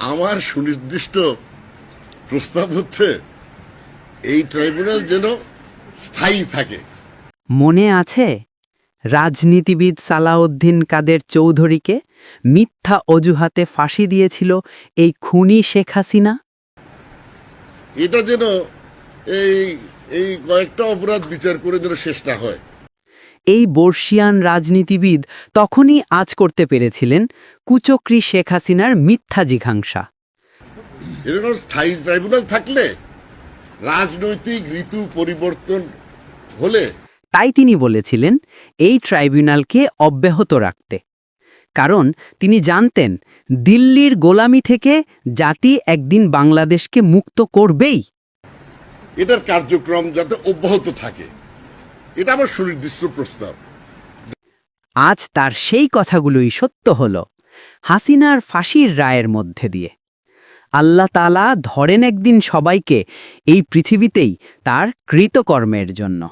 আমার সুনির্দিষ্ট প্রস্তাব হচ্ছে এই ট্রাইব্যুনাল যেন স্থায়ী থাকে। মনে আছে? রাজনীতিবিদ সালাউদ্দিন কাদের চৌধুরীকে মিথ্যা অজুহাতে ফাঁসি দিয়েছিল এই খুনি শেখ হাসিনা? এটা যেন এই এই কয়েকটা অপরাধ বিচার করে যেন শেষ না হয়। এই বর্ষিয়ান রাজনীতিবিদ তখনই আজ করতে পেরেছিলেন কুচক্রি শেখ হাসিনার মিথ্যা জিঘাংসা। এরকম স্থায়ী ট্রাইব্যুনাল থাকলে রাজনৈতিক ঋতু পরিবর্তন হলে তাই তিনি বলেছিলেন এই ট্রাইব্যুনালকে অব্যাহত রাখতে। কারণ তিনি জানতেন দিল্লির গোলামি থেকে জাতি একদিন বাংলাদেশকে মুক্ত করবেই। এটার কার্যক্রম যাতে অব্যাহত থাকে। এটা আমার সুনির্দিষ্ট প্রস্তাব। আজ তার সেই কথাগুলোই সত্য হল, হাসিনার ফাঁসির রায়ের মধ্যে দিয়ে। আল্লাহ তালা ধরেন একদিন সবাইকে এই পৃথিবীতেই তার কৃতকর্মের জন্য।